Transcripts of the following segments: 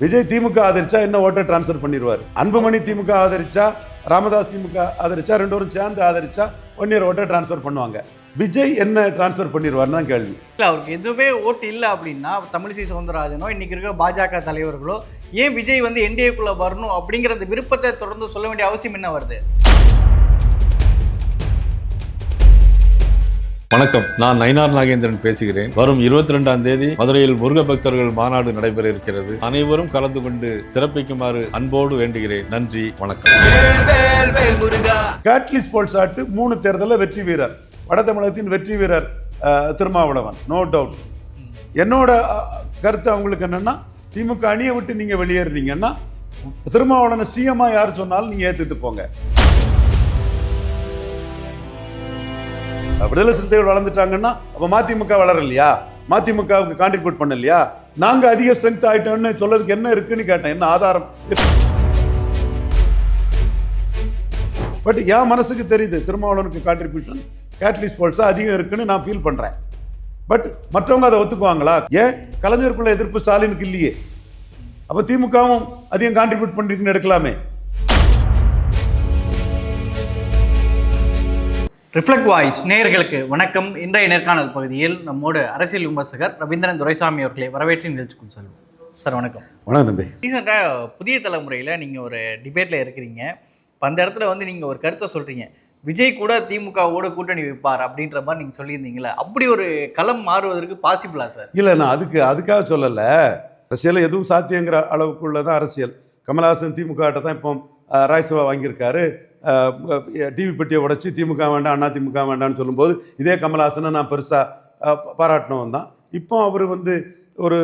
விஜய் திமுக ஆதரிச்சா என்ன ஓட்டை டிரான்ஸ்ஃபர் பண்ணிடுவார் அன்புமணி திமுக ஆதரிச்சா ராமதாஸ் திமுக ஆதரிச்சா ரெண்டு பேரும் சேர்ந்து ஆதரிச்சா ஒன் இயர் ஓட்டை டிரான்ஸ்ஃபர் பண்ணுவாங்க. விஜய் என்ன டிரான்ஸ்ஃபர் பண்ணிடுவார்னு தான் கேள்வி. இல்லை அவருக்கு எதுவுமே ஓட்டு இல்லை அப்படின்னா தமிழிசை சவுந்தரராஜனோ இன்னைக்கு இருக்க பாஜக தலைவர்களோ ஏன் விஜய் வந்து என்டிஏக்குள்ளே வரணும் அப்படிங்கிற அந்த விருப்பத்தை தொடர்ந்து சொல்ல வேண்டிய அவசியம் என்ன வருது? வணக்கம். நான் நயினார் நாகேந்திரன் பேசுகிறேன். வரும் இருபத்தி ரெண்டாம் தேதி மதுரையில் முருக பக்தர்கள் மாநாடு நடைபெற இருக்கிறது அனைவரும் கலந்து கொண்டு சிறப்பிக்குமாறு அன்போடு வேண்டுகிறேன். நன்றி வணக்கம். கேட்லி ஸ்போர்ட்ஸ் ஆட்டு மூணு தேர்தலில் வெற்றி வீரர். வட தமிழகத்தின் வெற்றி வீரர் அஹ், திருமாவளவன். நோ டவுட் என்னோட கருத்து அவங்களுக்கு என்னன்னா திமுக அணியை விட்டு நீங்க வெளியேறுறீங்கன்னா திருமாவளவனை சிஎம்மா யார் சொன்னாலும் நீங்க ஏத்துட்டு போங்க. விடுதலை சிறுத்தைகள் வளர்ந்துட்டாங்கன்னா அப்போ மதிமுக வளரலையா? மதிமுகவுக்கு கான்ட்ரிபியூட் பண்ணலையா? நாங்கள் அதிக ஸ்ட்ரென்த் ஆகிட்டோம்னு சொல்றதுக்கு என்ன இருக்குன்னு கேட்டேன். என்ன ஆதாரம்? பட் என் மனசுக்கு தெரியுது திருமாவளவனுக்கு கான்ட்ரிபியூஷன் கேட்லி ஸ்போர்ட்ஸ் அதிகம் இருக்குன்னு நான் ஃபீல் பண்றேன். பட் மற்றவங்க அதை ஒத்துக்குவாங்களா? ஏன்? கலைஞருக்குள்ள எதிர்ப்பு ஸ்டாலினுக்கு இல்லையே. அப்போ திமுகவும் அதிகம் கான்ட்ரிபியூட் பண்ணிருக்குன்னு எடுக்கலாமே. ரிஃப்ளெக்ட் வாய்ஸ் நேயர்களுக்கு வணக்கம். இன்றைய நேர்காணல் பகுதியில் நம்மோடு அரசியல் விமர்சகர் ரவீந்திரன் துரைசாமி அவர்களை வரவேற்று நிகழ்ச்சிக்குள் செல்வோம். சார் வணக்கம். வணக்கம் தம்பி. ரீசெண்டாக புதிய தலைமுறையில் நீங்கள் ஒரு டிபேட்டில் இருக்கிறீங்க. இப்போ அந்த இடத்துல வந்து நீங்கள் ஒரு கருத்தை சொல்கிறீங்க விஜய் கூட திமுகவோட கூட்டணி வைப்பார் அப்படின்ற மாதிரி நீங்கள் சொல்லியிருந்தீங்களே அப்படி ஒரு களம் மாறுவதற்கு பாசிபிளா சார்? இல்லை நான் அதுக்கு அதுக்காக சொல்லலை. அரசியல் எதுவும் சாத்தியங்கிற அளவுக்குள்ள தான் அரசியல். கமல்ஹாசன் திமுக தான் இப்போ ராஜ்சபா வாங்கியிருக்காரு. டிவி பெட்டியை உடைச்சி திமுக வேண்டாம் அண்ணா திமுக வேண்டாம்னு சொல்லும்போது இதே கமல்ஹாசனை நான் பெருசாக பாராட்டினவன் தான். இப்போ அவர் வந்து ஒரு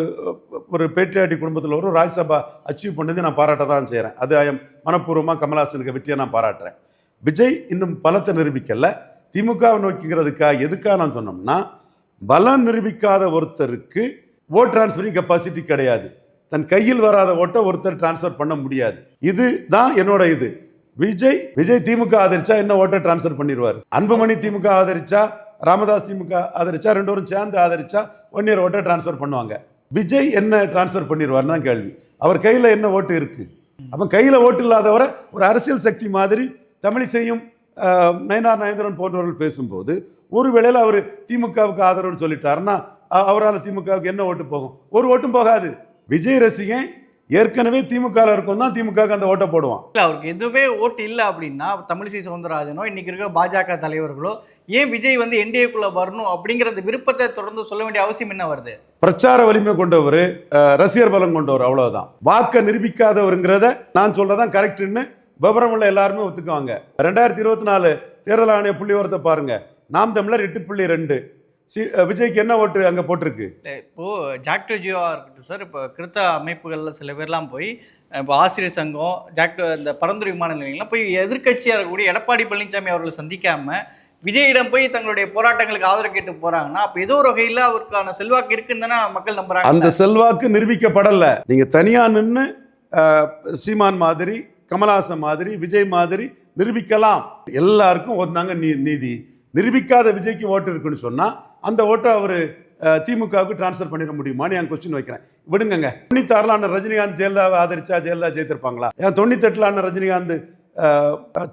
ஒரு பேட்டியாட்டி குடும்பத்தில் ஒரு ராஜ்யசபா அச்சீவ் பண்ணது நான் பாராட்ட தான் செய்கிறேன் அது ஐயம் மனப்பூர்வமாக கமல்ஹாசனுக்கு வெற்றியை நான் பாராட்டுறேன். விஜய் இன்னும் பலத்தை நிரூபிக்கலை. திமுகவை நோக்கிக்கிறதுக்காக எதுக்காக நான் சொன்னோம்னா பலம் நிரூபிக்காத ஒருத்தருக்கு ஓட் டிரான்ஸ்ஃபரிங் கெப்பாசிட்டி கிடையாது. தன் கையில் வராத ஓட்டை ஒருத்தர் டிரான்ஸ்ஃபர் பண்ண முடியாது. இது தான் என்னோட இது. விஜய் விஜய் திமுக ஆதரிச்சா என்ன ஓட்டை டிரான்ஸ்ஃபர் பண்ணிடுவார் அன்புமணி திமுக ஆதரிச்சா ராமதாஸ் திமுக ஆதரிச்சா ரெண்டு சேர்ந்து ஆதரிச்சா ஒன் இயர் ஓட்டை டிரான்ஸ்ஃபர் பண்ணுவாங்க. விஜய் என்ன டிரான்ஸ்ஃபர் பண்ணிடுவார்னு தான் கேள்வி. அவர் கையில் என்ன ஓட்டு இருக்கு? அப்போ கையில் ஓட்டு இல்லாதவரை ஒரு அரசியல் சக்தி மாதிரி தமிழிசையும் நயனார் நயந்திரன் போன்றவர்கள் பேசும்போது ஒரு வேளையில் அவர் திமுகவுக்கு ஆதரவுன்னு சொல்லிட்டாருன்னா அவரால் திமுகவுக்கு என்ன ஓட்டு போகும்? ஒரு ஓட்டும் போகாது. விஜய் ரசிகன் ஏற்கனவே திமுகவில் இருக்கும் தான் திமுகவுக்கு அந்த ஓட்டை போடுவான். இல்லை அவருக்கு எதுவுமே ஓட்டு இல்லை அப்படின்னா தமிழிசை சவுந்தரராஜனோ இன்னைக்கு இருக்க பாஜக தலைவர்களோ ஏன் விஜய் வந்து என்டிஏக்குள்ளே வரணும் அப்படிங்கிற அந்த விருப்பத்தை தொடர்ந்து சொல்ல வேண்டிய அவசியம் என்ன வருது? பிரச்சார வலிமை கொண்டவர் ரசிகர் பலம் கொண்டவர் அவ்வளவுதான். வாக்க நிரூபிக்காதவருங்கிறத நான் சொல்றதான் கரெக்ட்னு விவரம் உள்ள எல்லாருமே ஒத்துக்குவாங்க. ரெண்டாயிரத்தி இருபத்தி நாலு தேர்தல் ஆணைய புள்ளி விவரத்தை பாருங்க. நாம் தமிழர் எட்டு புள்ளி ரெண்டு. சி விஜய்க்கு என்ன ஓட்டு அங்க போட்டிருக்கு? இப்போது ஜாக்டோ ஜியோவாக இருக்கட்டும் சார். இப்போ கிருத்த அமைப்புகளில் சில பேர்லாம் போய் இப்போ ஆசிரியர் சங்கம் ஜாக்டோ இந்த பரந்துரை விமான நிலையங்கள்லாம் போய் எதிர்க்கட்சியாக இருக்கக்கூடிய எடப்பாடி பழனிசாமி அவர்களை சந்திக்காம விஜயிடம் போய் தங்களுடைய போராட்டங்களுக்கு ஆதரவு கேட்டு போறாங்கன்னா அப்போ ஏதோ ஒரு வகையில் அவருக்கான செல்வாக்கு இருக்குன்னு மக்கள் நம்புறாங்க அந்த செல்வாக்கு நிரூபிக்கப்படல. நீங்க தனியா நின்று சீமான் மாதிரி கமலஹாசன் மாதிரி விஜய் மாதிரி நிரூபிக்கலாம். எல்லாருக்கும் ஒந்தாங்க நீ நீதி. நிரூபிக்காத விஜய்க்கு ஓட்டு இருக்குன்னு சொன்னா அந்த ஓட்டை அவர் திமுகவுக்கு டிரான்ஸ்ஃபர் பண்ணிட முடியுமான்னு என் கொஸ்டின் வைக்கிறேன். விடுங்கங்க. தொண்ணூத்தாறுல அண்ணன் ரஜினிகாந்த் ஜெயலலிதாவை ஆதரிச்சா ஜெயலலிதா ஜெயித்திருப்பாங்களா? ஏன் தொண்ணூத்தெட்டுல அண்ணன் ரஜினிகாந்த்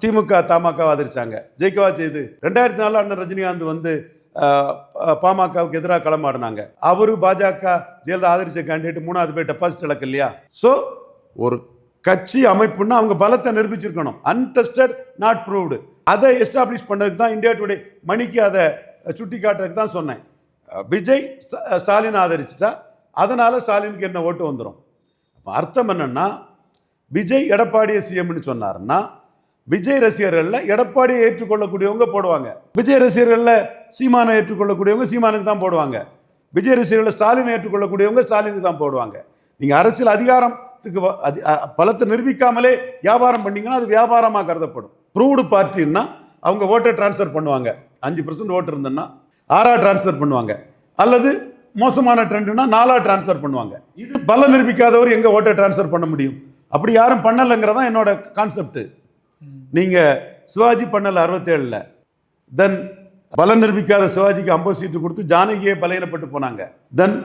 திமுக தமாக ஆதரிச்சாங்க. ஜெயிக்கவா செய்து? ரெண்டாயிரத்தி நாலுல அண்ணன் ரஜினிகாந்த் வந்து பாமகவுக்கு எதிராக களமாடினாங்க அவரு பாஜக ஜெயலலிதா ஆதரிச்ச கேண்டிடேட் மூணாவது போய் டெபாசிட் இழக்கு இல்லையா? ஸோ ஒரு கட்சி அமைப்புன்னா அவங்க பலத்தை நிரூபிச்சிருக்கணும். அன்டெஸ்டட் நாட் ப்ரூவ்டு அதை எஸ்டாப்ளிஷ் பண்ணதுக்கு தான் இந்தியா டுடே மணிக்கு அதை சுட்டி காட்டுறதுக்கு தான் சொன்னேன். விஜய் ஸ்ட- ஸ்டாலின் ஆதரிச்சிட்டா அதனால் ஸ்டாலினுக்கு என்ன ஓட்டு வந்துடும் அப்போ அர்த்தம் என்னென்னா விஜய் எடப்பாடியை சிஎம்னு சொன்னாருன்னா விஜய் ரசிகர்களில் எடப்பாடியை ஏற்றுக்கொள்ளக்கூடியவங்க போடுவாங்க. விஜய் ரசிகர்களில் சீமானை ஏற்றுக்கொள்ளக்கூடியவங்க சீமானுக்கு தான் போடுவாங்க. விஜய் ரசிகர்களில் ஸ்டாலினை ஏற்றுக்கொள்ளக்கூடியவங்க ஸ்டாலினுக்கு தான் போடுவாங்க. நீங்கள் அரசியல் அதிகாரத்துக்கு அதி- பலத்தை நிரூபிக்காமலே வியாபாரம் பண்ணிங்கன்னா அது வியாபாரமாக கருதப்படும். ப்ரூவ்டு பார்ட்டின்னா அவங்க ஓட்டை டிரான்ஸ்ஃபர் பண்ணுவாங்க. அஞ்சு பர்சன்ட் ஓட்டு இருந்ததுன்னா ஆறா டிரான்ஸ்ஃபர் பண்ணுவாங்க. அல்லது மோசமான ட்ரெண்டுனா நாலா டிரான்ஸ்ஃபர் பண்ணுவாங்க. இது பல நிரூபிக்காதவர் எங்க ஓட்டை டிரான்ஸ்ஃபர் பண்ண முடியும்? அப்படி யாரும் பண்ணலைங்கிறதான் என்னோட கான்செப்ட் நீங்க சிவாஜி பண்ணல அறுபத்தேழுல. தென் பலம் நிரூபிக்காத சிவாஜிக்கு ஐம்பது சீட்டு கொடுத்து ஜானகியே பலையினப்பட்டு போனாங்க. தென்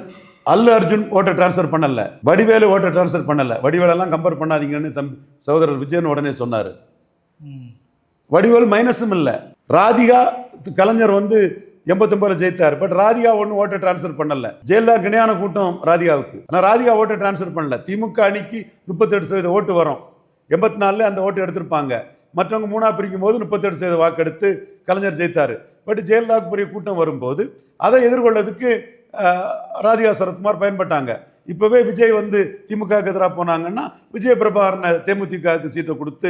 அல்லு அர்ஜுன் ஓட்டை ட்ரான்ஸ்ஃபர் பண்ணல. வடிவேலு ஓட்டை ட்ரான்ஸ்ஃபர் பண்ணல. வடிவேலெல்லாம் கம்பேர் பண்ணாதீங்கன்னு தம்பி சகோதரர் விஜயன் உடனே சொன்னார். வடிவேல் மைனஸும் இல்லை. ராதிகா கலைஞர் வந்து எண்பத்தொம்பதில் ஜெயித்தார். பட் ராதிகா ஒன்றும் ஓட்டை ட்ரான்ஸ்ஃபர் பண்ணல. ஜெயலலிதா இணையான கூட்டம் ராதிகாவுக்கு. ஆனால் ராதிகா ஓட்டை ட்ரான்ஸ்ஃபர் பண்ணல. திமுக அணிக்கு முப்பத்தெட்டு சதவீத ஓட்டு வரும். எண்பத்தி நாலில் அந்த ஓட்டு எடுத்திருப்பாங்க. மற்றவங்க மூணாக பிரிக்கும் போது முப்பத்தெட்டு சதவீத வாக்கெடுத்து கலைஞர் ஜெயித்தார். பட் ஜெயலலிதாவுக்கு பெரிய கூட்டம் வரும்போது அதை எதிர்கொள்ளதுக்கு ராதிகா சரத்குமார் பயன்பட்டாங்க. இப்போவே விஜய் வந்து திமுகவுக்கு எதிராக போனாங்கன்னா விஜய் பிரபாகரனை தேமுதிகவுக்கு சீட்டை கொடுத்து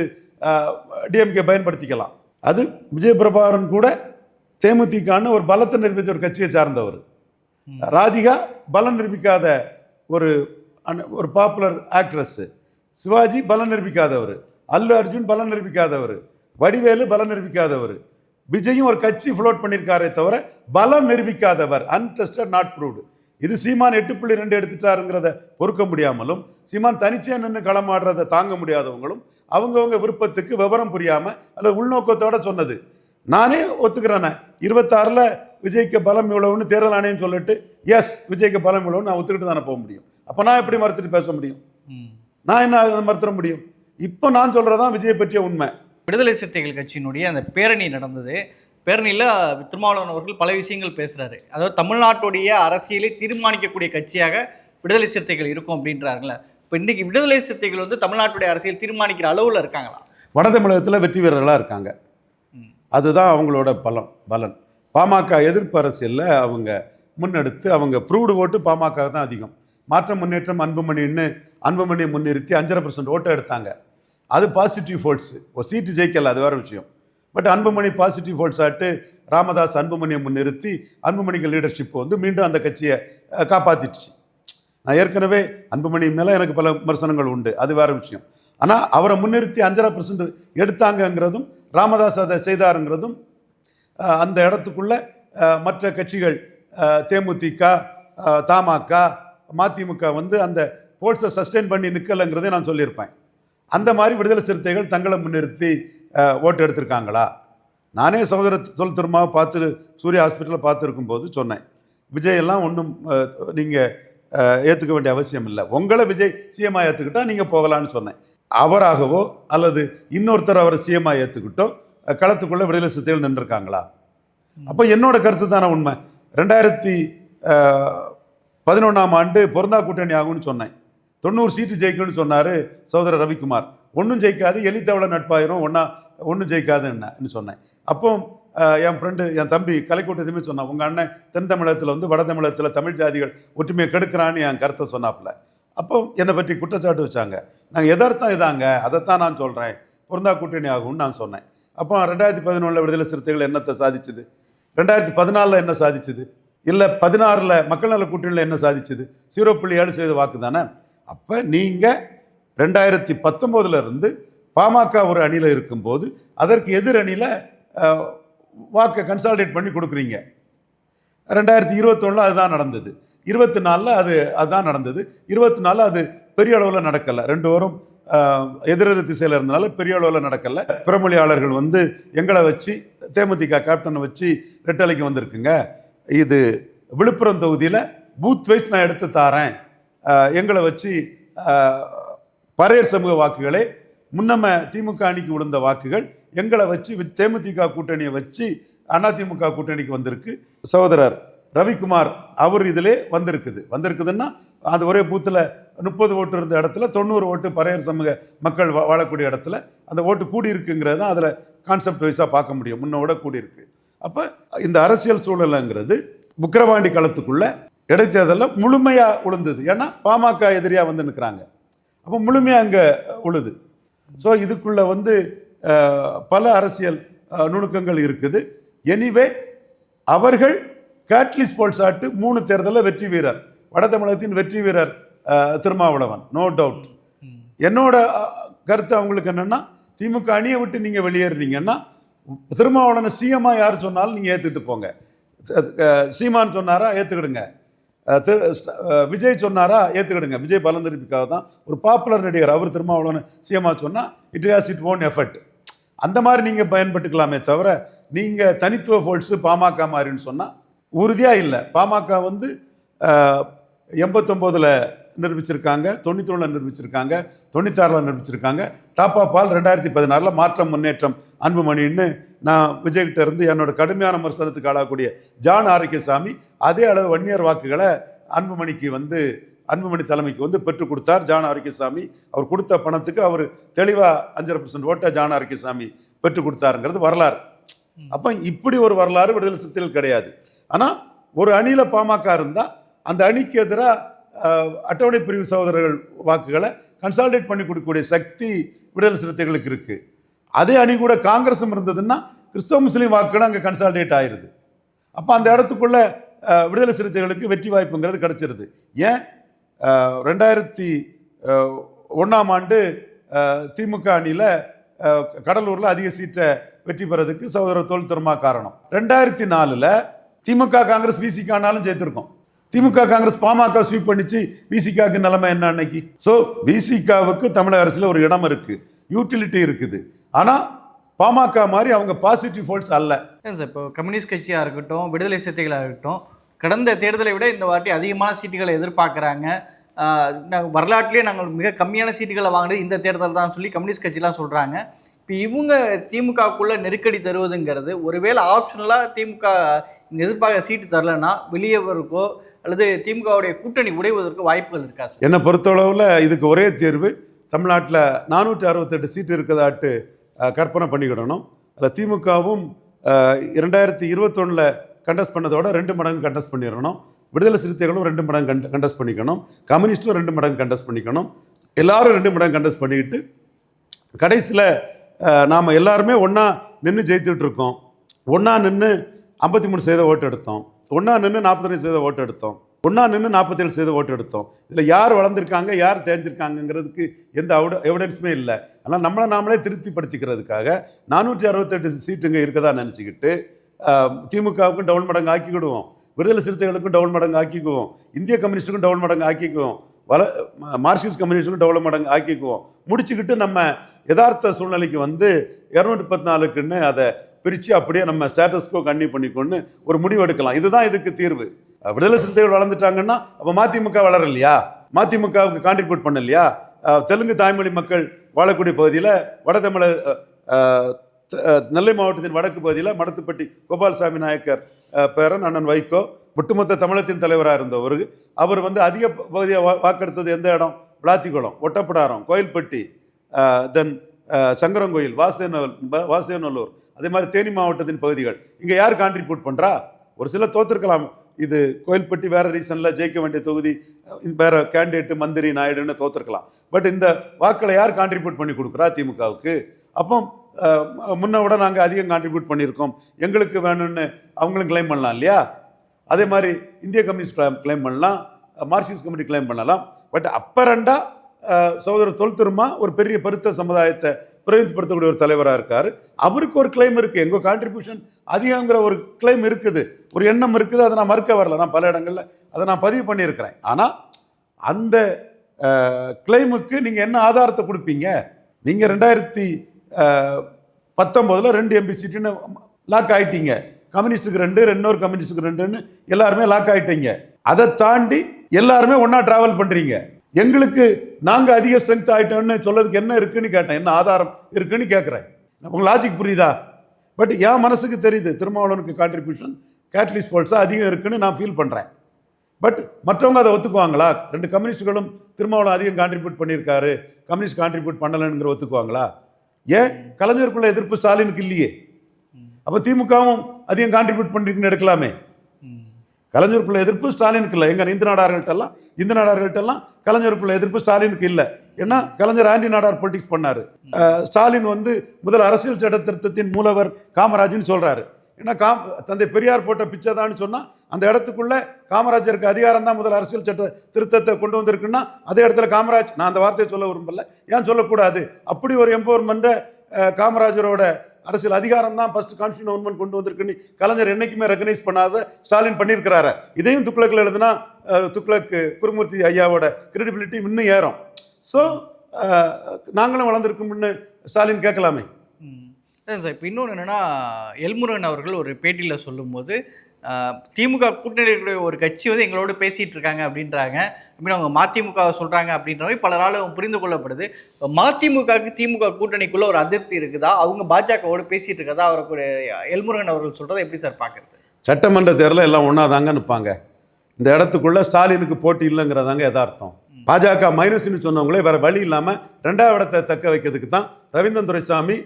டிஎம்கே பயன்படுத்திக்கலாம். அது விஜய் பிரபாகரன் கூட தேமுதிகன்னு ஒரு பலத்தை நிரூபித்த ஒரு கட்சியை சார்ந்தவர். ராதிகா பலம் நிரூபிக்காத ஒரு அன- ஒரு பாப்புலர் ஆக்ட்ரஸ் சிவாஜி பலம் நிரூபிக்காதவர். அல்லு அர்ஜுன் பலம் நிரூபிக்காதவர். வடிவேலு பலம் நிரூபிக்காதவர். விஜயும் ஒரு கட்சி ஃப்ளோட் பண்ணியிருக்காரே தவிர பலம் நிரூபிக்காதவர். அன்டெஸ்டட் நாட் ப்ரூவ்டு இது சீமான் எட்டு புள்ளி ரெண்டு எடுத்துட்டாருங்கிறத பொறுக்க முடியாமலும் சீமான் தனிச்சே நின்று களமாடுறதை தாங்க முடியாதவங்களும் அவங்கவங்க விருப்பத்துக்கு விவரம் புரியாம அல்லது உள்நோக்கத்தோட சொன்னது. நானே ஒத்துக்கிறேனே. இருபத்தாறில் விஜய்க்கு பலம் இவ்வளவுன்னு தேர்தல் ஆணையம் சொல்லிட்டு எஸ் விஜய்க்கு பலம் இவ்வளவுன்னு நான் ஒத்துக்கிட்டு தானே போக முடியும். அப்போ நான் எப்படி மறுத்துட்டு பேச முடியும். நான் என்ன மறுத்துட முடியும்? இப்போ நான் சொல்றதான் விஜய் பற்றிய உண்மை. விடுதலை சிறுத்தைகள் கட்சியினுடைய அந்த பேரணி நடந்தது. பேரணியில் திருமாவளவன் அவர்கள் பல விஷயங்கள் பேசுறாரு. அதாவது தமிழ்நாட்டுடைய அரசியலை தீர்மானிக்கக்கூடிய கட்சியாக விடுதலை சிறுத்தைகள் இருக்கும் அப்படின்றாருங்களே. இப்போ இன்னைக்கு விடுதலை சிறுத்தைகள் வந்து தமிழ்நாட்டுடைய அரசியல் தீர்மானிக்கிற அளவில் இருக்காங்களா? வட தமிழகத்தில் வெற்றி வீரர்களாக இருக்காங்க. அதுதான் அவங்களோட பலம் பலன். பாமக எதிர்ப்பு அரசியலில் அவங்க முன்னெடுத்து அவங்க ப்ரூவ்டு ஓட்டு பாமக தான் அதிகம். மாற்ற முன்னேற்றம் அன்புமணின்னு அன்புமணியை முன்னிறுத்தி அஞ்சரை பர்சன்ட் ஓட்டை எடுத்தாங்க. அது பாசிட்டிவ் ஃபோல்ட்ஸு ஒரு சீட்டு ஜெயிக்கல அது வேற விஷயம். பட் அன்புமணி பாசிட்டிவ் ஃபோல்ட்ஸ் ஆட்டு ராமதாஸ் அன்புமணியை முன்னிறுத்தி அன்புமணிக்கு லீடர்ஷிப் வந்து மீண்டும் அந்த கட்சியை காப்பாற்றிடுச்சு நான் ஏற்கனவே அன்புமணி மேலே எனக்கு பல விமர்சனங்கள் உண்டு. அது வேற விஷயம். ஆனால் அவரை முன்னிறுத்தி அஞ்சரை பர்சன்ட் எடுத்தாங்கங்கிறதும் ராமதாஸ் அதை செய்தாருங்கிறதும் அந்த இடத்துக்குள்ள மற்ற கட்சிகள் தேமுதிக அஹ், தமாக மதிமுக வந்து அந்த போல்ஸை சஸ்டெயின் பண்ணி நிற்கலைங்கிறதே நான் சொல்லியிருப்பேன். அந்த மாதிரி விடுதலை சிறுத்தைகள் தங்களை முன்னிறுத்தி ஓட்டு எடுத்திருக்காங்களா? நானே சகோதர சொல் திருமாவை பார்த்து சூரிய ஹாஸ்பிட்டலில் பார்த்துருக்கும் போது சொன்னேன் விஜயெல்லாம் ஒன்றும் நீங்கள் ஏற்றுக்க வேண்டிய அவசியம் இல்லை. உங்களை விஜய் சிஎம்ஐ ஏற்றுக்கிட்டா நீங்கள் போகலான்னு சொன்னேன். அவராகவோ அல்லது இன்னொருத்தர் அவரை சிஎம்ஐ ஏற்றுக்கிட்டோ களத்துக்குள்ளே விடுதலை சித்தையில் நின்றுருக்காங்களா? அப்போ என்னோட கருத்து தானே உண்மை. ரெண்டாயிரத்தி பதினொன்றாம் ஆண்டு பொருந்தா கூட்டணி ஆகும்னு சொன்னேன். தொண்ணூறு சீட்டு ஜெயிக்கும்னு சொன்னார் சகோதரர் ரவிக்குமார். ஒன்றும் ஜெயிக்காது எலித்தவளை நட்பாயிரும் ஒன்றா ஒன்றும் ஜெயிக்காதுன்னு சொன்னேன். அப்போ என் ஃப்ரெண்டு என் தம்பி கலைக்கூட்டத்தையுமே சொன்னான். உங்கள் அண்ணன் தென் தமிழகத்தில் வந்து வட தமிழகத்தில் தமிழ் ஜாதிகள் ஒற்றுமையை கெடுக்கிறான்னு என் கருத்தை சொன்னாப்புல. அப்போ என்னை பற்றி குற்றச்சாட்டு வச்சாங்க. நாங்கள் எதார்த்தம் இதாங்க. அதைத்தான் நான் சொல்கிறேன் பொருந்தா கூட்டணி ஆகும்னு நான் சொன்னேன். அப்போ ரெண்டாயிரத்தி பதினொன்றில் விடுதலை சிறுத்தைகள் என்னத்தை சாதிச்சுது? ரெண்டாயிரத்தி பதினாலில் என்ன சாதிச்சுது? இல்லை பதினாறில் மக்கள் நல கூட்டணியில் என்ன சாதிச்சுது? ஜீரோ புள்ளி ஏழு செய்த வாக்கு தானே? அப்போ நீங்கள் ரெண்டாயிரத்தி பத்தொம்போதுலேருந்து பாமக ஒரு அணியில் இருக்கும்போது அதற்கு எதிர் அணியில் வாக்கை கன்சாலிடேட் பண்ணி கொடுக்குறீங்க. ரெண்டாயிரத்தி இருபத்தொன்னில் அதுதான் நடந்தது. இருபத்தி நாலில் அது அதுதான் நடந்தது. இருபத்தி நாலில் அது பெரிய அளவில் நடக்கலை. ரெண்டு வரும் எதிரெதிர் திசையில் இருந்தனால பெரிய அளவில் நடக்கலை. பிறமொழியாளர்கள் வந்து எங்களை வச்சு தேமுதிக கேப்டனை வச்சு ரெட்டலைக்கு வந்திருக்குங்க. இது விழுப்புரம் தொகுதியில் பூத் வைஸ் நான் எடுத்து தாரேன். எங்களை வச்சு ஆஹ், பறையர் சமூக வாக்குகளே முன்னம திமுக அணிக்கு விழுந்த வாக்குகள் எங்களை வச்சு தேமுதிக கூட்டணியை வச்சு அதிமுக கூட்டணிக்கு வந்திருக்கு. சகோதரர் ரவிக்குமார் அவர் இதிலே வந்திருக்குது. வந்திருக்குதுன்னா அது ஒரே பூத்தில் முப்பது ஓட்டு இருந்த இடத்துல தொண்ணூறு ஓட்டு பறையர் சமூக மக்கள் வா- வாழக்கூடிய இடத்துல அந்த ஓட்டு கூடியிருக்குங்கிறது தான் அதில் கான்செப்ட் வைஸாக பார்க்க முடியும். முன்னோட கூடியிருக்கு. அப்போ இந்த அரசியல் சூழலுங்கிறது விக்கிரவாண்டி களத்துக்குள்ள இடைத்தேர்தலில் முழுமையாக உளுந்தது. ஏன்னா பாமக எதிரியாக வந்து நிற்கிறாங்க அப்போ முழுமையாக அங்கே உழுது. ஸோ இதுக்குள்ளே வந்து பல அரசியல் நுணுக்கங்கள் இருக்குது. எனிவே அவர்கள் கேட்லிஸ் ஆட்டு மூணு தேர்தலில் வெற்றி வீரர். வட தமிழகத்தின் வெற்றி வீரர் திருமாவளவன். நோ டவுட் என்னோட கருத்து அவங்களுக்கு என்னென்னா திமுக அணியை விட்டு நீங்கள் வெளியேறுனீங்கன்னா திருமாவளவனை சிஎம்மா யார் சொன்னாலும் நீங்கள் ஏற்றுக்கிட்டு போங்க. சீமான் சொன்னாரா ஏற்றுக்கிடுங்க திரு- விஜய் சொன்னாரா ஏற்றுக்கிடுங்க விஜய் பலன் தான் ஒரு பாப்புலர் நடிகர் அவர் திருமாவளவன் சிஎம்மா சொன்னால் it has it own effort அந்த மாதிரி நீங்கள் பயன்பட்டுக்கலாமே தவிர நீங்கள் தனித்துவ ஃபோல்ட்ஸு பாமக மாதிரின்னு சொன்னால் உறுதியாக இல்லை. பாமக வந்து எண்பத்தொம்போதில் நிரூபிச்சிருக்காங்க தொண்ணூத்தொன்னில் நிரூபிச்சிருக்காங்க தொண்ணூத்தாறில் நிரூபிச்சிருக்காங்க. டாப் ஆஃப் ஆல் ரெண்டாயிரத்தி பதினாறில் மாற்றம் முன்னேற்றம் அன்புமணின்னு நான் விஜய்கிட்ட இருந்து என்னோட கடுமையான விமர்சனத்துக்கு ஆளாகக்கூடிய ஜான் ஆரோக்கியசாமி அதே அளவு வன்னியர் வாக்குகளை அன்புமணிக்கு வந்து அன்புமணி தலைமைக்கு வந்து பெற்றுக் கொடுத்தார் ஜான் ஆரோக்கியசாமி. அவர் கொடுத்த பணத்துக்கு அவர் தெளிவாக அஞ்சரை பர்சன்ட் ஓட்டை ஜான் ஆரோக்கியசாமி பெற்றுக் கொடுத்தாருங்கிறது வரலாறு. அப்போ இப்படி ஒரு வரலாறு விடுதலை சிறுத்தைகள் கிடையாது. ஆனால் ஒரு அணியில் பாமக இருந்தால் அந்த அணிக்கு எதிராக அட்டவணை பிரிவு சகோதரர்கள் வாக்குகளை கன்சால்டேட் பண்ணி கொடுக்கக்கூடிய சக்தி விடுதலை சிறுத்தைகளுக்கு இருக்குது அதே அணி கூட காங்கிரஸும் இருந்ததுன்னா கிறிஸ்தவ முஸ்லீம் வாக்குகள் அங்கே கன்சால்டேட் ஆயிடுது அப்போ அந்த இடத்துக்குள்ள விடுதலை சிறுத்தைகளுக்கு வெற்றி வாய்ப்புங்கிறது கிடச்சிருது. ஏன்? ரெண்டாயிரத்தி ஒன்றாம் ஆண்டு திமுக அணியில் கடலூரில் அதிக சீட்டை வெற்றி பெறதுக்கு சகோதரர் தோல் திருமா காரணம். ரெண்டாயிரத்தி நாலில் திமுக காங்கிரஸ் விசிக ஆனாலும் ஜெயித்திருக்கோம். திமுக காங்கிரஸ் பாமக ஸ்வீப் பண்ணிச்சு விசிகாவுக்கு நிலைமை என்ன அன்னைக்கு? ஸோ விசிகாவுக்கு தமிழக அரசில் ஒரு இடம் இருக்கு யூட்டிலிட்டி இருக்குது. ஆனால் பாமக மாதிரி அவங்க பாசிட்டிவ் ஃபோல்ஸ் அல்ல. சார் இப்போ கம்யூனிஸ்ட் கட்சியாக இருக்கட்டும் விடுதலை சிறுத்தைகளாக இருக்கட்டும் கடந்த தேர்தலை விட இந்த வாட்டி அதிகமான சீட்டுகளை எதிர்பார்க்குறாங்க. நாங்கள் வரலாற்றிலே நாங்கள் மிக கம்மியான சீட்டுகளை வாங்கினது இந்த தேர்தல் தான் சொல்லி கம்யூனிஸ்ட் கட்சிலாம் சொல்கிறாங்க இப்போ இவங்க திமுகக்குள்ளே நெருக்கடி தருவதுங்கிறது ஒருவேளை ஆப்ஷனலாக திமுக இங்க எதிர்பார்க்க சீட்டு தரலன்னா வெளியேவருக்கோ அல்லது திமுகவுடைய கூட்டணி உடைவதற்கு வாய்ப்புகள் இருக்கா சார்? என்னை பொறுத்தளவில் இதுக்கு ஒரே தேர்வு தமிழ்நாட்டில் நானூற்றி அறுபத்தெட்டு சீட்டு இருக்கதாட்டு கற்பனை பண்ணிக்கிடணும். அதில் திமுகவும் இரண்டாயிரத்தி இருபத்தொன்னில் கண்டஸ்ட் பண்ணதோட ரெண்டு மடங்கு கண்டஸ்ட் பண்ணிடணும். விடுதலை சிறுத்தைகளும் ரெண்டு மடங்கு கண்ட கண்டஸ்ட் பண்ணிக்கணும். கம்யூனிஸ்ட்டும் ரெண்டு மடங்கு கண்டஸ்ட் பண்ணிக்கணும். எல்லாரும் ரெண்டு மடங்கு கண்டஸ்ட் பண்ணிக்கிட்டு கடைசியில் நாம் எல்லாருமே ஒன்றா நின்று ஜெயித்துட்ருக்கோம் ஒன்றா நின்று ஐம்பத்தி மூணு சதவீத ஓட்டு எடுத்தோம். ஒன்றா நின்று நாற்பத்தஞ்சு சதவீத ஓட்டு எடுத்தோம். ஒன்றா நின்று நாற்பத்தேழு சதவீத ஓட்டு எடுத்தோம். இதில் யார் வளர்ந்துருக்காங்க யார் தேஞ்சிருக்காங்கங்கிறதுக்கு எந்த அவுட எவிடன்ஸுமே இல்லை. ஆனால் நம்மளை நாமளே திருப்திப்படுத்திக்கிறதுக்காக நானூற்றி அறுபத்தெட்டு சீட்டுங்க இருக்கதா நினச்சிக்கிட்டு திமுகவுக்கும் டவுன் மடங்கு ஆக்கிக்கிடுவோம். விடுதலை சிறுத்தைகளுக்கும் டவுன் மடங்கு ஆக்கிக்குவோம். இந்திய கம்யூனிஸ்ட்டுக்கும் டவுன் மடங்கு ஆக்கிக்குவோம். வல மார்க்சிஸ்ட் கம்யூனிஸ்ட்டுக்கும் டவுன் மடங்கு ஆக்கிக்குவோம். முடிச்சுக்கிட்டு நம்ம யதார்த்த சூழ்நிலைக்கு வந்து இரநூத்தி பத்து நாலுக்குன்னு அதை பிரித்து அப்படியே நம்ம ஸ்டேட்டஸ்க்கோ கண்ணி பண்ணிக்கொண்டு ஒரு முடிவு எடுக்கலாம் இதுதான் இதுக்கு தீர்வு. விடுதலை சிறுத்தைகள் வளர்ந்துட்டாங்கன்னா அப்போ மதிமுக வளரலையா? மதிமுகவுக்கு கான்ட்ரிபியூட் பண்ணலையா? தெலுங்கு தாய்மொழி மக்கள் வாழக்கூடிய பகுதியில் வட தமிழ நெல்லை மாவட்டத்தின் வடக்கு பகுதியில் மடத்துப்பட்டி கோபால்சாமி நாயக்கர் பேரன் அண்ணன் வைகோ ஒட்டுமொத்த தமிழத்தின் தலைவராக இருந்தவர். அவர் வந்து அதிக பகுதியை வா வாக்கெடுத்தது எந்த இடம்? விளாத்திக்குளம் ஒட்டப்படாரம் கோயில்பட்டி தென் சங்கரங்கோயில் வாசுதேவ வாசுதேவநல்லூர் அதே மாதிரி தேனி மாவட்டத்தின் பகுதிகள். இங்கே யார் கான்ட்ரிபியூட் பண்ணுறா ஒரு சில தோற்றுருக்கலாம் இது கோயில்பட்டி வேறு ரீசனில் ஜெயிக்க வேண்டிய தொகுதி வேறு வேற கேண்டிடேட்டு மந்திரி நாயுடுன்னு தோற்றுருக்கலாம் பட் இந்த வாக்களை யார் கான்ட்ரிபியூட் பண்ணி கொடுக்குறா திமுகவுக்கு? அப்போ முன்ன விட நாங்கள் அதிகம் கான்ட்ரிபியூட் பண்ணியிருக்கோம். எங்களுக்கு வேணும்னு அவங்களும் கிளைம் பண்ணலாம் இல்லையா? அதே மாதிரி இந்திய கம்யூனிஸ்ட் கிளைம் பண்ணலாம் மார்க்சிஸ்ட் கமிட்டி கிளைம் பண்ணலாம். பட் அப்பரண்டாக சகோதரர் தொல்திருமா ஒரு பெரிய பருத்த சமுதாயத்தை பிரதிநிதிப்படுத்தக்கூடிய ஒரு தலைவராக இருக்கார். அவருக்கு ஒரு கிளைம் இருக்குது எங்கள் கான்ட்ரிபியூஷன் அதிகங்கிற ஒரு கிளைம் இருக்குது. ஒரு எண்ணம் இருக்குது. அதை நான் மறுக்க வரல. நான் பல இடங்களில் அதை நான் பதிவு பண்ணியிருக்கிறேன். ஆனால் அந்த கிளைமுக்கு நீங்கள் என்ன ஆதாரத்தை கொடுப்பீங்க? நீங்கள் ரெண்டாயிரத்தி பத்தொம்போதில் ரெண்டு எம்பி சீட்டுன்னு லாக் ஆகிட்டீங்க கம்யூனிஸ்ட்டுக்கு ரெண்டு இன்னொரு கம்யூனிஸ்ட்டுக்கு ரெண்டுன்னு எல்லாருமே லாக் ஆகிட்டீங்க அதை தாண்டி எல்லாருமே ஒன்றா ட்ராவல் பண்ணுறீங்க எங்களுக்கு நாங்கள் அதிக ஸ்ட்ரென்த் ஆயிட்டோம்னு சொல்லதுக்கு என்ன இருக்குன்னு கேட்டேன். என்ன ஆதாரம் இருக்குன்னு கேட்குறேன் உங்களுக்கு லாஜிக் புரியுதா? பட் என் மனசுக்கு தெரியுது திருமாவளவனுக்கு கான்ட்ரிபியூஷன் கேட்லிஸ் போல்ஸாக அதிகம் இருக்குன்னு நான் ஃபீல் பண்ணுறேன் பட் மற்றவங்க அதை ஒத்துக்குவாங்களா? ரெண்டு கம்யூனிஸ்டுகளும் திருமாவளவன் அதிகம் கான்ட்ரிபியூட் பண்ணியிருக்காரு. கம்யூனிஸ்ட் கான்ட்ரிபியூட் பண்ணலைங்கிற ஒத்துக்குவாங்களா? ஏன்? கலைஞருக்குள்ள எதிர்ப்பு ஸ்டாலினுக்கு இல்லையே. அப்போ திமுகவும் அதிகம் கான்ட்ரிபியூட் பண்ணிருக்குன்னு எடுக்கலாமே. கலைஞருக்குள்ள எதிர்ப்பு ஸ்டாலினுக்கு இல்லை. எங்க இந்து நாடார்கள்ட்டெல்லாம் இந்து நாடார்கள்ட்டெல்லாம் கலைஞருக்குள்ள எதிர்ப்பு ஸ்டாலினுக்கு இல்லை. ஏன்னா கலைஞர் ஆண்டி நாடார் பொலிட்டிக்ஸ் பண்ணாரு. ஸ்டாலின் வந்து முதல் அரசியல் சட்ட திருத்தத்தின் மூலவர் காமராஜ்னு சொல்கிறாரு ஏன்னா காம் தந்தை பெரியார் போட்ட பிச்சை தான் சொன்னால் அந்த இடத்துக்குள்ள காமராஜருக்கு அதிகாரம் தான் முதல் அரசியல் சட்ட திருத்தத்தை கொண்டு வந்திருக்குன்னா அதே இடத்துல காமராஜ் நான் அந்த வார்த்தையை சொல்ல விரும்பல. ஏன் சொல்லக்கூடாது? அப்படி ஒரு எம்பவர்மெண்ட்டை காமராஜரோட அரசியல் அதிகாரம் தான் ஃபர்ஸ்ட் கான்ஸ்டியூன் கவர்மெண்ட் கொண்டு வந்திருக்குன்னு கலைஞர் என்னைக்குமே ரெகனைஸ் பண்ணாத ஸ்டாலின் பண்ணியிருக்கிறாரு. இதையும் துக்குளக்கில் எழுதுனா துக்ளக் குருமூர்த்தி ஐயாவோட கிரெடிபிலிட்டி இன்னும் ஏறும். ஸோ நாங்களும் வளர்ந்துருக்கோம்னு ஸ்டாலின் கேட்கலாமே. சார் இப்போ இன்னொன்று என்னென்னா எல்முருகன் அவர்கள் ஒரு பேட்டியில் சொல்லும்போது திமுக கூட்டணியில் இருக்கக்கூடிய ஒரு கட்சி வந்து எங்களோட பேசிட்டு இருக்காங்க அப்படின்றாங்க. அப்படின்னு அவங்க மதிமுக சொல்றாங்க அப்படின்ற மாதிரி பலராலும் புரிந்து கொள்ளப்படுது. மதிமுகவுக்கு திமுக கூட்டணிக்குள்ள ஒரு அதிருப்தி இருக்குதா? அவங்க பாஜகவோடு பேசிட்டு இருக்கதா? அவருக்கு எல்முருகன் அவர்கள் சொல்றதை எப்படி சார் பாக்குறது? சட்டமன்ற தேர்தலில் எல்லாம் ஒன்றா தாங்க நிற்பாங்க இந்த இடத்துக்குள்ள ஸ்டாலினுக்கு போட்டி இல்லைங்கிறதாங்க எதார்த்தம் பாஜக மைனஸ்னு சொன்னவங்களே வேற வழி இல்லாமல் ரெண்டாவது இடத்தை தக்க வைக்கிறதுக்கு தான் ரவீந்திரன் துரைசாமி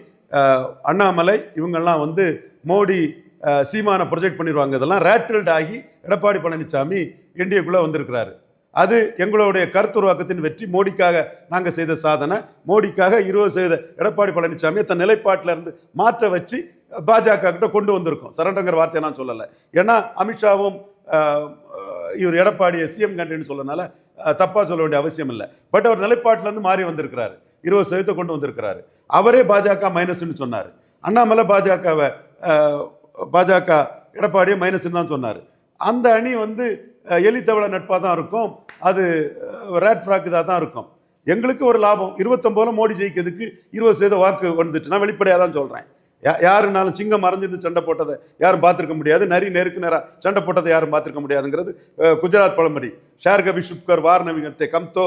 அண்ணாமலை இவங்கெல்லாம் வந்து மோடி சீமான ப்ரொஜெக்ட் பண்ணிடுவாங்க இதெல்லாம் ரேட்டில்ட் ஆகி எடப்பாடி பழனிசாமி என்டிஏக்குள்ளே வந்திருக்கிறாரு. அது எங்களுடைய கருத்துருவாக்கத்தின் வெற்றி. மோடிக்காக நாங்கள் செய்த சாதனை. மோடிக்காக இருபது செய்த எடப்பாடி பழனிசாமியை தன் நிலைப்பாட்டில் இருந்து மாற்ற வச்சு பாஜக கிட்ட கொண்டு வந்திருக்கோம். சரண்டங்கிற வார்த்தையை நான் சொல்லலை. ஏன்னா அமித்ஷாவும் இவர் எடப்பாடியை சிஎம் கண்டேன்னு சொல்லனால தப்பாக சொல்ல வேண்டிய அவசியம் இல்லை. பட் அவர் நிலைப்பாட்டிலேருந்து மாறி வந்திருக்கிறாரு. இருபது சதவீதத்தை கொண்டு வந்திருக்கிறாரு. அவரே பாஜக மைனஸ்னு சொன்னார். அண்ணாமலை பாஜகவை பாஜக எடப்பாடியை மைனஸ்னு தான் சொன்னார். அந்த அணி வந்து எலித்தவள நட்பாக தான் இருக்கும். அது ரேட் ஃப்ராக் இதாக தான் இருக்கும். எங்களுக்கு ஒரு லாபம். இருபத்தொம்போதில் மோடி ஜெயிக்கிறதுக்கு இருபது சதவீத வாக்கு வந்துட்டு நான் வெளிப்படையாக தான் சொல்கிறேன் யா யாருனாலும் சிங்கம் மறைஞ்சிருந்து சண்டை போட்டதை யாரும் பார்த்துருக்க முடியாது. நரி நெருக்கு நேராக சண்டை போட்டதை யாரும் பார்த்துருக்க முடியாதுங்கிறது குஜராத் பழமொழி ஷேர் கபி சுப்கர் வார் நவிகர்த்தே கம்தோ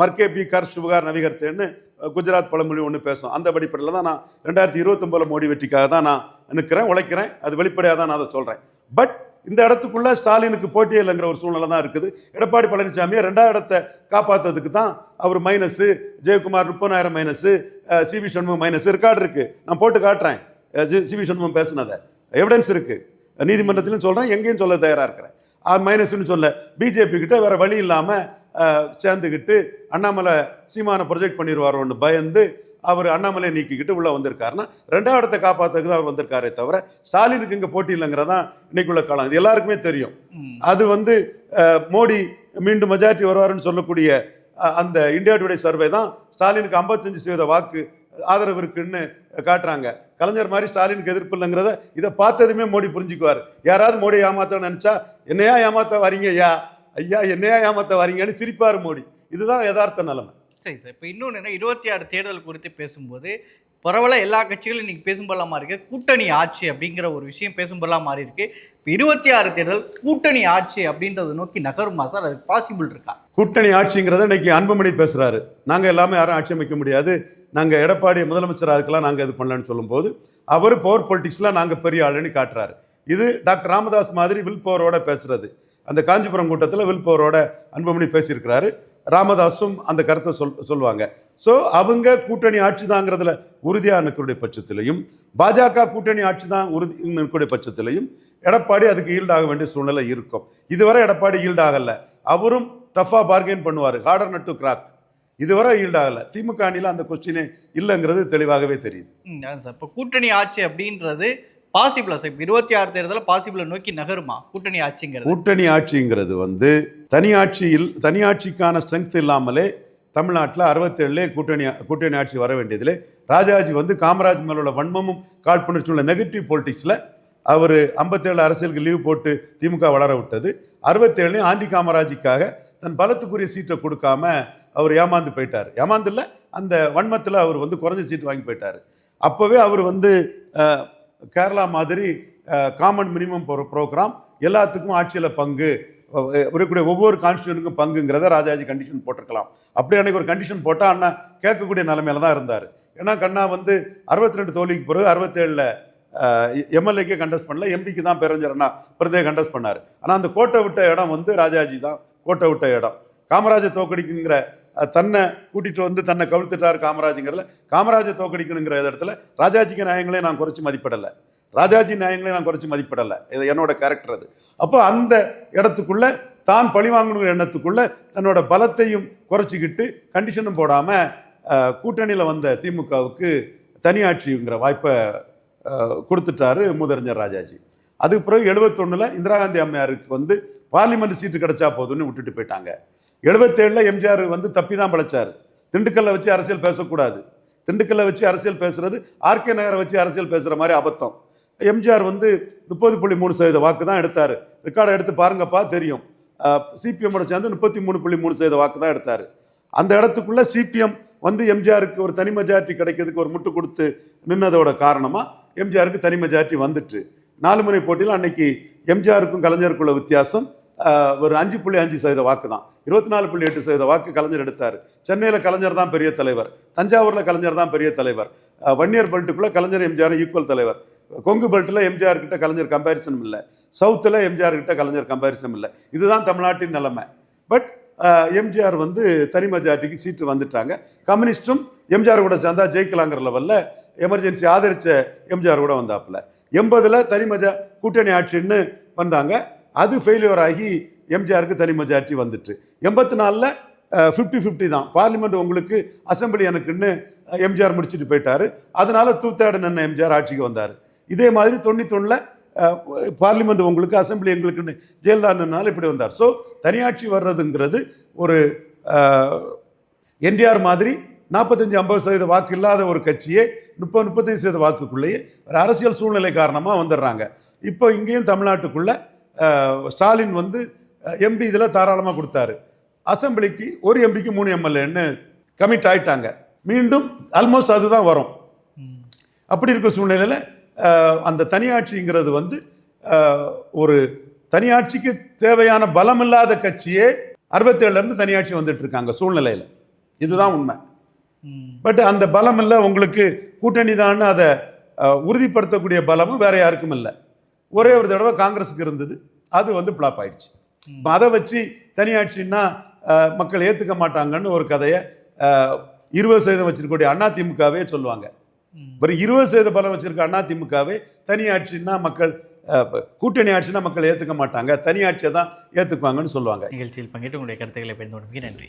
மர்கே பி கர் சுபகார் நவிகர்த்தேன்னு குஜராத் பழமொழி ஒன்று பேசும். அந்த அடிப்படையில் தான் நான் ரெண்டாயிரத்தி இருபத்தொம்பதில் மோடி வெற்றிக்காக தான் நான் நிற்கிறேன் உழைக்கிறேன். அது வெளிப்படையாக தான் நான் அதை சொல்கிறேன் பட் இந்த இடத்துக்குள்ளே ஸ்டாலினுக்கு போட்டியே இல்லைங்கிற ஒரு சூழ்நிலை தான் இருக்குது. எடப்பாடி பழனிசாமியை ரெண்டாவது இடத்தை காப்பாற்றுறதுக்கு தான் அவர் மைனஸு ஜெயக்குமார் முப்பதாயிரம் minus C V Shanmugam minus record இருக்குது நான் போட்டு காட்டுறேன். சி வி சண்முகம் பேசுனதை. எவிடன்ஸ் இருக்கு. நீதிமன்றத்திலும் சொல்கிறேன் எங்கேயும் சொல்ல தயாராக இருக்கிறேன். மைனஸ்னு சொல்ல பிஜேபி கிட்ட வேற வழி இல்லாமல் சேர்ந்துக்கிட்டு அண்ணாமலை சீமானை ப்ரொஜெக்ட் பண்ணிடுவாரோன்னு பயந்து அவர் அண்ணாமலை நீக்கிக்கிட்டு உள்ள வந்திருக்காருன்னா ரெண்டாவது இடத்தை காப்பாற்றுறதுக்கு தான் அவர் வந்திருக்காரே தவிர ஸ்டாலினுக்கு இங்கே போட்டி இல்லைங்கிறதான் இன்னைக்குள்ள காலம். இது எல்லாருக்குமே தெரியும். அது வந்து மோடி மீண்டும் மெஜாரிட்டி வருவாருன்னு சொல்லக்கூடிய அந்த இந்தியா டுடே சர்வே தான் ஸ்டாலினுக்கு 55% சதவீத வாக்கு ஆதரவு இருக்குன்னு காட்டுறாங்க. கலைஞர் மாதிரி ஸ்டாலினுக்கு எதிர்ப்பு இல்லைங்கிறத இதை பார்த்ததுமே மோடி புரிஞ்சுக்குவார். யாராவது மோடி ஏமாத்த நினைச்சா என்னையா ஏமாத்த வரீங்க ஐயா ஐயா என்னையா ஏமாத்த வரீங்கன்னு சிரிப்பார் மோடி. இதுதான் யதார்த்த நிலைமை. சரி சார் இப்போ இன்னொன்று என்ன இருபத்தி ஆறு தேர்தல் குறித்து பேசும்போது பரவலாக எல்லா கட்சிகளும் இன்னைக்கு பேசும் பொருளாக மாறி இருக்கு கூட்டணி ஆட்சி அப்படிங்கிற ஒரு விஷயம் பேசும் பொருளாக மாறி இருக்கு இப்போ இருபத்தி ஆறு தேர்தல் கூட்டணி ஆட்சி அப்படின்றத நோக்கி நகருமா சார்? அது பாசிபிள் இருக்கா? கூட்டணி ஆட்சிங்கிறத இன்னைக்கு அன்புமணி பேசுறாரு. நாங்க எல்லாமே யாரும் ஆட்சி அமைக்க முடியாது. நாங்கள் எடப்பாடி முதலமைச்சர் அதுக்கெல்லாம் நாங்கள் இது பண்ணலன்னு சொல்லும்போது அவர் பவர் பொலிட்டிக்ஸ்லாம் நாங்கள் பெரிய ஆளுன்னு காட்டுறாரு. இது டாக்டர் ராமதாஸ் மாதிரி வில் பவரோட பேசுறது. அந்த காஞ்சிபுரம் கூட்டத்தில் வில் பவரோட அன்புமணி பேசியிருக்கிறாரு. ராமதாஸும் அந்த கருத்தை சொல் சொல்லுவாங்க ஸோ அவங்க கூட்டணி ஆட்சி தாங்கிறதுல உறுதியாக நிற்கக்கூடிய பட்சத்திலையும் பாஜக கூட்டணி ஆட்சி தான் உறுதி நிற்கக்கூடிய பட்சத்திலையும் எடப்பாடி அதுக்கு ஈல்டாக வேண்டிய சூழ்நிலை இருக்கும். இதுவரை எடப்பாடி ஈல்டாகல அவரும் டஃப்பாக பார்கெயின் பண்ணுவார். ஹார்டர் நட் டு கிராக் இதுவரை ஈல்டாகல. திமுக அணியில் அந்த கொஸ்டினே இல்லைங்கிறது தெளிவாகவே தெரியுது. சார். இப்போ கூட்டணி ஆட்சி அப்படின்றது பாசிபிளா சார். இருபத்தி ஆறு தேர்தலில் பாசிபிளை நோக்கி நகருமா? கூட்டணி ஆட்சிங்கிறது. கூட்டணி ஆட்சிங்கிறது வந்து தனியாட்சியில் தனியாட்சிக்கான ஸ்ட்ரென்த் இல்லாமலே தமிழ்நாட்டில் அறுபத்தேழுலே கூட்டணி கூட்டணி ஆட்சி வர வேண்டியதிலே ராஜாஜி வந்து காமராஜ் மேல உள்ள வன்மமும் காழ்ப்புணர்ச்சி உள்ள நெகட்டிவ் பொலிட்டிக்ஸில் அவர் ஐம்பத்தேழு அரசியலுக்கு லீவ் போட்டு திமுக வளர விட்டது. அறுபத்தேழுலையும் ஆண்டி காமராஜுக்காக தன் பலத்துக்குரிய சீட்டை கொடுக்காம அவர் ஏமாந்து போயிட்டார். ஏமாந்து இல்லை அந்த வன்மத்தில் அவர் வந்து குறைஞ்ச சீட் வாங்கி போயிட்டார். அப்போவே அவர் வந்து கேரளா மாதிரி காமன் மினிமம் ப்ரோக்ராம் எல்லாத்துக்கும் ஆட்சியில் பங்கு இருக்கக்கூடிய ஒவ்வொரு கான்ஸ்டியூனுக்கும் பங்குங்கிறத ராஜாஜி கண்டிஷன் போட்டிருக்கலாம். அப்படி அன்னைக்கு ஒரு கண்டிஷன் போட்டால் அண்ணா கேட்கக்கூடிய நிலைமையில தான் இருந்தார். ஏன்னா கண்ணா வந்து அறுபத்தி ரெண்டு தோல்விக்கு பிறகு அறுபத்தேழில் எம்எல்ஏக்கே கண்டஸ்ட் பண்ணல எம்பிக்கு தான் பெருஞ்சர் அண்ணா பிரதே கண்டஸ்ட் பண்ணார். ஆனால் அந்த கோட்டை விட்ட இடம் வந்து ராஜாஜி தான் கோட்டை விட்ட இடம். காமராஜர் தோக்கடிக்குங்கிற தன்னை கூட்டிட்டு வந்து தன்னை கவிழ்த்துட்டார் காமராஜுங்கிறதுல காமராஜர் தோக்கடிக்கணுங்கிற இடத்துல ராஜாஜிக்கு நியாயங்களே நான் குறைச்சி மதிப்பிடலை. ராஜாஜி நியாயங்களே நான் குறைச்சி மதிப்பிடலை. இது என்னோட கேரக்டர் அது. அப்போ அந்த இடத்துக்குள்ள தான் பழி வாங்கணுங்கிற எண்ணத்துக்குள்ள தன்னோட பலத்தையும் குறைச்சிக்கிட்டு கண்டிஷனும் போடாமல் கூட்டணியில் வந்த திமுகவுக்கு தனியாட்சிங்கிற வாய்ப்பை கொடுத்துட்டாரு மூதறிஞர் ராஜாஜி. அதுக்கு பிறகு எழுபத்தொன்னில் இந்திரா காந்தி அம்மையாருக்கு வந்து பார்லிமெண்ட் சீட்டு கிடைச்சா போதும்னு விட்டுட்டு போயிட்டாங்க. எழுபத்தேழில் எம்ஜிஆர் வந்து தப்பி தான் பழைச்சார். திண்டுக்கல்லை வச்சு அரசியல் பேசக்கூடாது. திண்டுக்கல்லை வச்சு அரசியல் பேசுறது ஆர்கே நகரை வச்சு அரசியல் பேசுகிற மாதிரி அபத்தம். எம்ஜிஆர் வந்து முப்பது புள்ளி மூணு சதவீத வாக்கு தான் எடுத்தார். ரெக்கார்டை எடுத்து பாருங்கப்பா தெரியும். சிபிஎம்மோட சேர்ந்து முப்பத்தி மூணு புள்ளி மூணு சதவீத வாக்கு தான் எடுத்தார். அந்த இடத்துக்குள்ளே சிபிஎம் வந்து எம்ஜிஆருக்கு ஒரு தனி மெஜாரிட்டி கிடைக்கிறதுக்கு ஒரு முட்டு கொடுத்து நின்னதோட காரணமாக எம்ஜிஆருக்கு தனி மெஜாரிட்டி வந்துட்டு. நாலு முறை போட்டியில் அன்னைக்கு எம்ஜிஆருக்கும் கலைஞருக்குள்ள வித்தியாசம் ஒரு அஞ்சு புள்ளி அஞ்சு சதவீத வாக்கு தான். இருபத்தி நாலு புள்ளி எட்டு சதவீத வாக்கு கலைஞர் எடுத்தார். சென்னையில் கலைஞர் தான் பெரிய தலைவர். தஞ்சாவூரில் கலைஞர் தான் பெரிய தலைவர். வன்னியர் பெல்ட்டுக்குள்ளே கலைஞர் எம்ஜிஆர் ஈக்குவல் தலைவர். கொங்கு பெல்ட்டில் எம்ஜிஆர் கிட்ட கலைஞர் கம்பேரிசன் இல்லை. சவுத்தில் எம்ஜிஆர் கிட்ட கலைஞர் கம்பேரிசன் இல்லை. இதுதான் தமிழ்நாட்டின் நிலைமை. பட் எம்ஜிஆர் வந்து தனி மெஜாரிட்டிக்கு சீட்டு வந்துட்டாங்க. கம்யூனிஸ்டும் எம்ஜிஆர் கூட சேர்ந்தா ஜெயிக்கலாங்கிற லெவலில் எமர்ஜென்சி ஆதரித்த எம்ஜிஆர் கூட வந்தாப்புல. எண்பதில் தனி மஜா கூட்டணி ஆட்சின்னு வந்தாங்க. அது ஃபெயிலியர் ஆகி எம்ஜிஆருக்கு தனி மெஜாரிட்டி வந்துட்டு. எண்பத்தி நாலில் ஃபிஃப்டி ஃபிஃப்டி தான். பார்லிமெண்ட் உங்களுக்கு அசம்பிளி எனக்குன்னு எம்ஜிஆர் முடிச்சுட்டு போயிட்டார். அதனால தூத்தாடு நின்ன எம்ஜிஆர் ஆட்சிக்கு வந்தார். இதே மாதிரி தொண்ணூத்தொன்னில் பார்லிமெண்ட் உங்களுக்கு அசெம்பிளி எங்களுக்குன்னு ஜெயலலிதானால இப்படி வந்தார். ஸோ தனியாட்சி வர்றதுங்கிறது ஒரு என்டிஆர் மாதிரி நாற்பத்தஞ்சு ஐம்பது சதவீத வாக்கு இல்லாத ஒரு கட்சியே முப்பது முப்பத்தஞ்சு சதவீத வாக்குக்குள்ளேயே ஒரு அரசியல் சூழ்நிலை காரணமாக வந்துடுறாங்க. இப்போ இங்கேயும் தமிழ்நாட்டுக்குள்ளே ஸ்டாலின் வந்து எம்பி இதில் தாராளமாக கொடுத்தாரு. அசெம்பிளிக்கு ஒரு எம்பிக்கு மூணு எம்எல்ஏன்னு கமிட் ஆயிட்டாங்க. மீண்டும் ஆல்மோஸ்ட் அதுதான் வரும். அப்படி இருக்க சூழ்நிலையில் அந்த தனியாட்சிங்கிறது வந்து ஒரு தனியாட்சிக்கு தேவையான பலம் இல்லாத கட்சியே அறுபத்தேழுல இருந்து தனியாட்சி வந்துட்டு இருக்காங்க சூழ்நிலையில். இதுதான் உண்மை. பட் அந்த பலம் இல்லை உங்களுக்கு கூட்டணி தான் அதை உறுதிப்படுத்தக்கூடிய பலமும் வேற யாருக்கும் இல்லை. ஒரே ஒரு தடவை காங்கிரஸுக்கு இருந்தது. அது வந்து பிளாப் ஆயிடுச்சு. அதை வச்சு தனியாட்சின்னா மக்கள் ஏற்றுக்க மாட்டாங்கன்னு ஒரு கதையை இருபது சதவீதம் வச்சிருக்கக்கூடிய அதிமுகவே சொல்லுவாங்க. ம். ஒரு இருபது சதவீத பலம் வச்சிருக்க அதிமுகவே தனியாட்சின்னா மக்கள் கூட்டணி ஆட்சினா மக்கள் ஏற்றுக்க மாட்டாங்க. தனியாட்சியை தான் ஏற்றுக்குவாங்கன்னு சொல்லுவாங்க. நிகழ்ச்சியில் பங்கேற்று உங்களுடைய கருத்துக்களை கொண்டமைக்கு நன்றி.